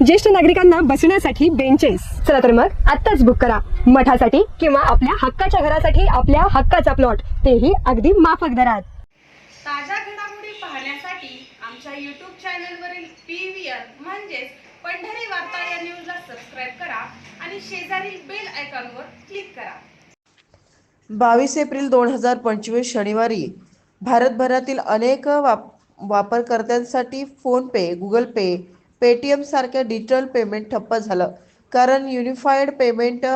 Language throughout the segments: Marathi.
ज्येष्ठ नागरिकांना बसण्यासाठी बेंचेस चला तर मग आत्ताच बुक करा. मठासाठी किंवा आपल्या हक्काच्या घरासाठी आपल्या हक्काचा प्लॉट तेही अगदी माफक दरात. ताज्या घडामोडी पाहण्यासाठी आमच्या यूट्यूब चॅनलवरील पी व्ही आर म्हणजेच पंढरी वार्ता या न्यूजला सबस्क्राईब करा आणि शेजारील बेल आयकॉनवर क्लिक करा. बावीस एप्रिल दोन हजार पंचवीस शनिवारी भारतभरातील अनेक वाप वापरकर्त्यांसाठी फोनपे गुगल पे पेटीएम सारख्या डिजिटल पेमेंट ठप्प झालं. कारण युनिफाईड पेमेंट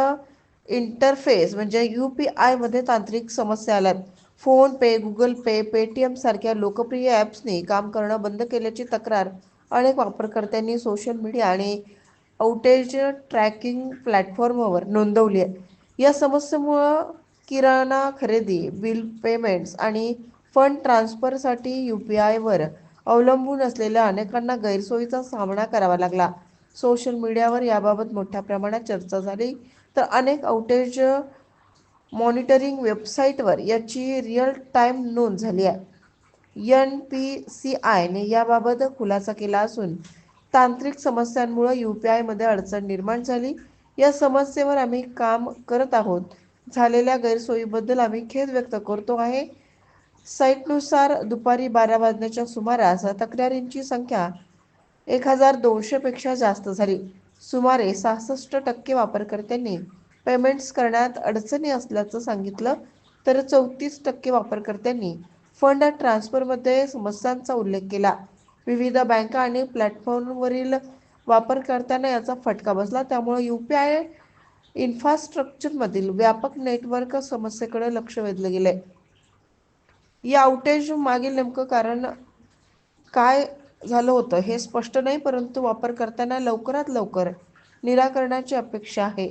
इंटरफेस म्हणजे यू पी आयमध्ये तांत्रिक समस्या आल्यात फोन पे गुगल पे पेटीएम सारख्या लोकप्रिय ॲप्सनी काम करणं बंद केल्याची तक्रार अनेक वापरकर्त्यांनी सोशल मीडिया आणि आउटेज ट्रॅकिंग प्लॅटफॉर्मवर नोंदवली आहे. या समस्येमुळं किराणा खरेदी बिल पेमेंट्स आणि फंड ट्रान्सफरसाठी यू पी आयवर अवलंबून असलेल्या अनेकांना गैरसोयीचा सामना करावा लागला. सोशल मीडियावर याबाबत मोठ्या प्रमाणात चर्चा झाली. तर अनेक आउटेज मॉनिटरिंग वेबसाईटवर याची रिअल टाईम नोंद झाली आहे. एन पी सी आयने याबाबत खुलासा केला असून तांत्रिक समस्यांमुळे यू पी आयमध्ये अडचण निर्माण झाली. या समस्येवर आम्ही काम करत आहोत. झालेल्या गैरसोयीबद्दल आम्ही खेद व्यक्त करतो आहे. साईटनुसार दुपारी बारा वाजण्याच्या सुमारास तक्रारींची संख्या एक हजार दोनशेपेक्षा जास्त झाली. सुमारे सहासष्ट टक्के वापरकर्त्यांनी पेमेंट्स करण्यात अडचणी असल्याचं सांगितलं तर चौतीस टक्के वापरकर्त्यांनी फंड ट्रान्सफरमध्ये समस्यांचा उल्लेख केला. विविध बँका आणि प्लॅटफॉर्मवरील वापरकर्त्यांना याचा फटका बसला त्यामुळे यू पी आय इन्फ्रास्ट्रक्चरमधील व्यापक नेटवर्क समस्येकडे लक्ष वेधलं गेलंय. या आउटेज मागील नेमकं कारण काय झालं होतं हे स्पष्ट नाही परंतु वापरकर्त्यांना लवकरात लवकर निराकरणाची अपेक्षा आहे.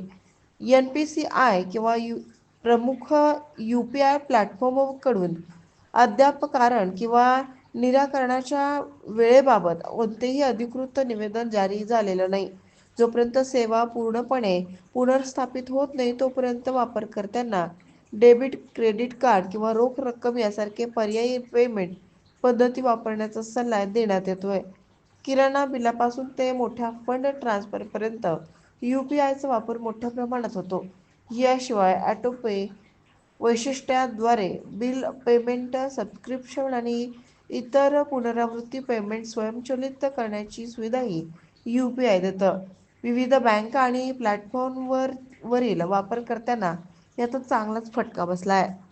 एन पी सी आय किंवा यू प्रमुख यू पी आय प्लॅटफॉर्मकडून अद्याप कारण किंवा निराकरणाच्या वेळेबाबत कोणतेही अधिकृत निवेदन जारी झालेलं नाही. जोपर्यंत सेवा पूर्णपणे पुनर्स्थापित होत नाही तोपर्यंत वापरकर्त्यांना डेबिट क्रेडिट कार्ड किंवा रोख रक्कम यासारखे पर्यायी पेमेंट पद्धती वापरण्याचा सल्ला देण्यात येतोय. किराणा बिलापासून ते मोठ्या फंड ट्रान्सफरपर्यंत यू पी आयचा वापर मोठ्या प्रमाणात होतो. याशिवाय ॲटोपे वैशिष्ट्याद्वारे बिल पेमेंट सबस्क्रिप्शन आणि इतर पुनरावृत्ती पेमेंट स्वयंचलित करण्याची सुविधाही यू पी आय देतं. विविध बँका आणि प्लॅटफॉर्मवर वरील वापरकर्त्यांना याचा चांगलाच फटका बसला आहे